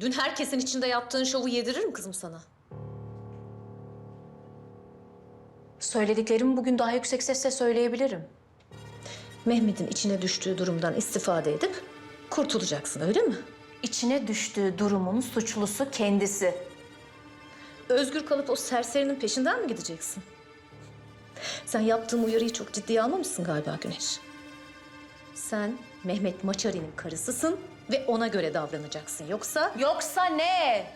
Dün herkesin içinde yaptığın şovu yediririm kızım sana. Söylediklerimi bugün daha yüksek sesle söyleyebilirim. Mehmet'in içine düştüğü durumdan istifade edip kurtulacaksın öyle mi? İçine düştüğü durumun suçlusu kendisi. Özgür kalıp o serserinin peşinden mi gideceksin? Sen yaptığım uyarıyı çok ciddiye almamışsın galiba Güneş. Sen Mehmet Maçari'nin karısısın ve ona göre davranacaksın. Yoksa Yoksa ne?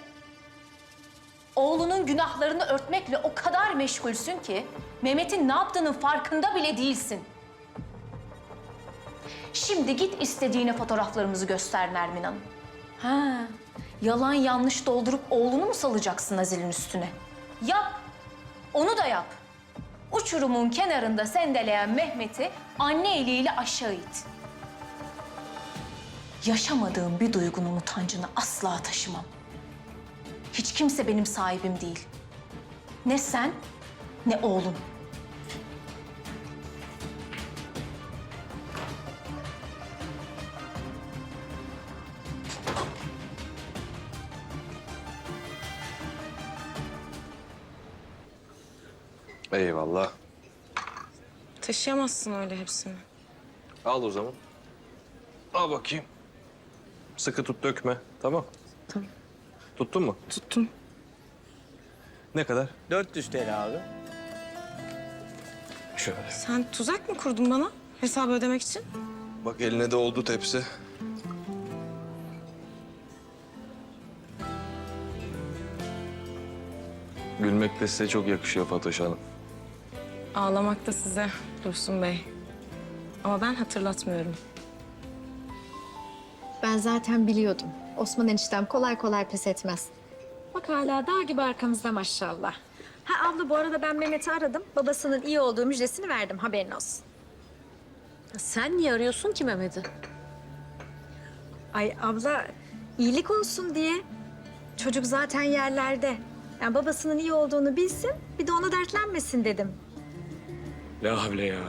Oğlunun günahlarını örtmekle o kadar meşgulsün ki Mehmet'in ne yaptığının farkında bile değilsin. Şimdi git istediğine fotoğraflarımızı göster Nermin Hanım. Ha, yalan yanlış doldurup oğlunu mu salacaksın Azil'in üstüne? Yap, onu da yap. Uçurumun kenarında sendeleyen Mehmet'i anne eliyle aşağı it. Yaşamadığım bir duygunun utancını asla taşımam. Hiç kimse benim sahibim değil. Ne sen, ne oğlum. Eyvallah. Taşıyamazsın öyle hepsini. Al o zaman. Al bakayım. Sıkı tut dökme. Tamam. Tamam. Tuttun mu? Tuttum. Ne kadar? 400 TL abi. Şöyle. Sen tuzak mı kurdun bana hesabı ödemek için? Bak eline de oldu tepsi. Gülmek de size çok yakışıyor Fatoş Hanım. Ağlamak da size Dursun Bey. Ama ben hatırlatmıyorum. Ben zaten biliyordum. Osman eniştem kolay kolay pes etmez. Bak hala dağ gibi arkamızda maşallah. Ha abla bu arada ben Mehmet'i aradım. Babasının iyi olduğu müjdesini verdim haberin olsun. sen niye arıyorsun ki Mehmet'i? Ay abla iyilik olsun diye. Çocuk zaten yerlerde. Yani babasının iyi olduğunu bilsin bir de ona dertlenmesin dedim. La havle ya.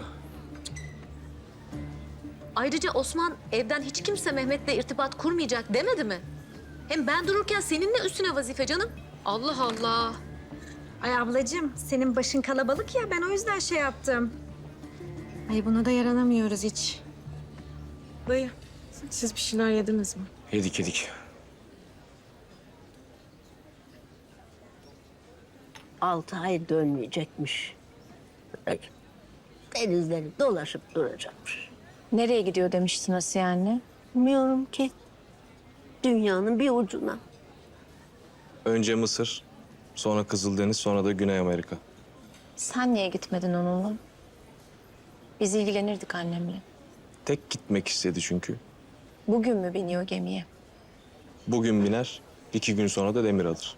Ayrıca Osman evden hiç kimse Mehmet'le irtibat kurmayacak demedi mi? Hem ben dururken seninle üstüne vazife canım. Allah Allah. Ay ablacığım senin başın kalabalık ya ben o yüzden şey yaptım. Ay buna da yaranamıyoruz hiç. Dayı, siz bir şeyler yediniz mi? Yedik yedik. altı ay dönmeyecekmiş. Denizleri dolaşıp duracakmış. Nereye gidiyor demiştin Asiye anne? Bilmiyorum ki. Dünyanın bir ucuna. Önce Mısır, sonra Kızıldeniz, sonra da Güney Amerika. Sen niye gitmedin onunla? Biz ilgilenirdik annemle. Tek gitmek istedi çünkü. Bugün mü biniyor gemiye? Bugün biner, iki gün sonra da demir alır.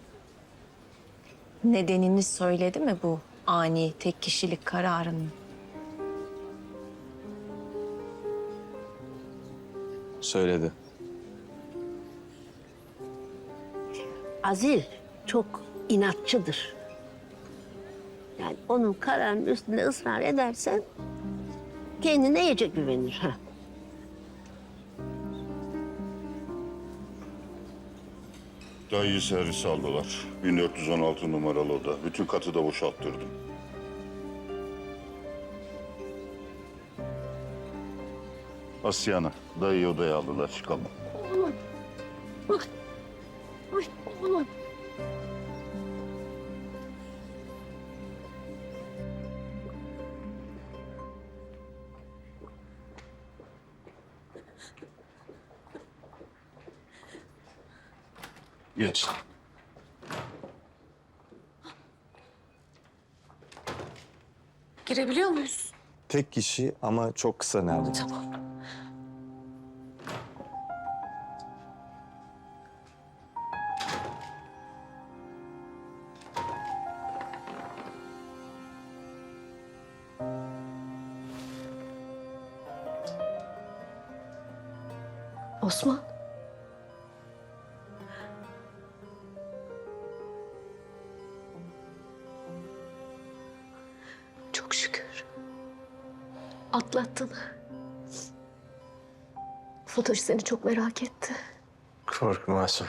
Nedenini söyledi mi bu ani tek kişilik kararının? Söyledi. Azil çok inatçıdır. Yani onun kararının üstünde ısrar edersen kendine iyice güvenir. Ha. Dayıyı servise aldılar. 1416 numaralı oda. Bütün katı da boşalttırdım. Asyana, dayıyı odaya aldılar. Çıkalım. Geç. Girebiliyor muyuz? Tek kişi ama çok kısa nerede? Osman. Çok şükür. Atlattın. Fatoş seni çok merak etti. Korkma Asım.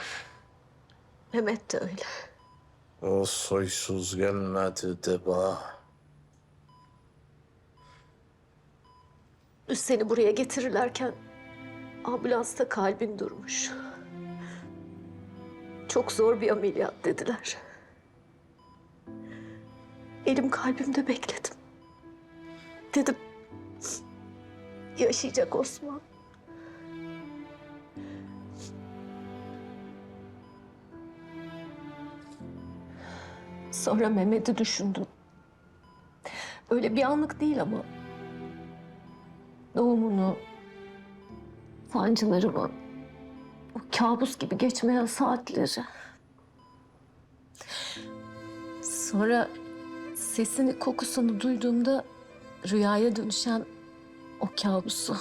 Mehmet de öyle. O soysuz gelmedi de bana. Seni buraya getirirlerken ambulansta kalbin durmuş. Çok zor bir ameliyat dediler. Elim kalbimde bekledim. Dedim yaşayacak Osman. Sonra Mehmet'i düşündüm. Öyle bir anlık değil ama doğumunu, sancılarımı, o kabus gibi geçmeyen saatleri. Sonra sesini, kokusunu duyduğumda rüyaya dönüşen o kabusu.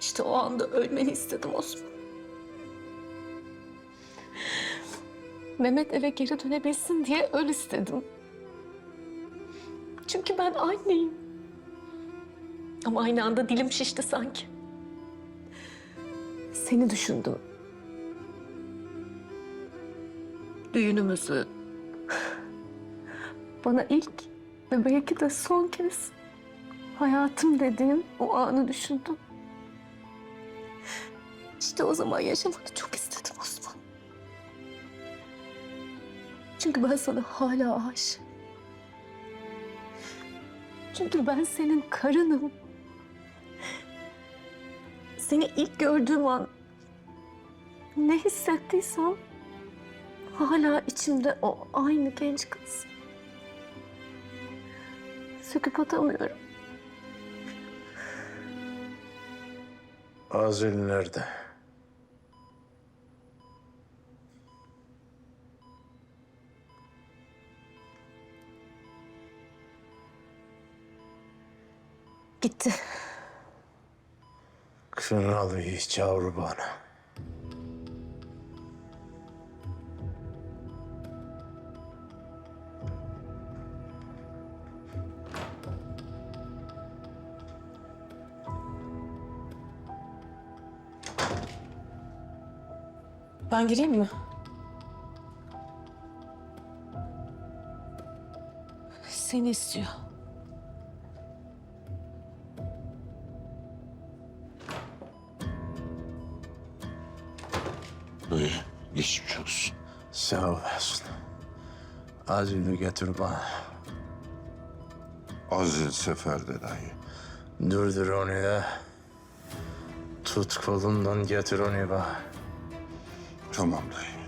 İşte o anda ölmeni istedim Osman. Mehmet eve geri dönebilsin diye öl istedim. Çünkü ben anneyim. Ama aynı anda dilim şişti sanki. Seni düşündüm. Düğünümüzü. Bana ilk ve belki de son kez hayatım dediğin o anı düşündüm. İşte o zaman yaşamak çok istedim Osman. Çünkü ben sana hala aşığım. Çünkü ben senin karınım. Seni ilk gördüğüm an ne hissettiysem hala içimde o aynı genç kız. Söküp atamıyorum. Azil nerede? Gitti. Kınalı çağır bana. Ben gireyim mi? Seni istiyor. Geçmiş olsun. Sağ olasın. Azil'i getir bana. Aziz seferde dayı. Durdur onu da. Tut kolundan getir onu bana. Tamam dayı.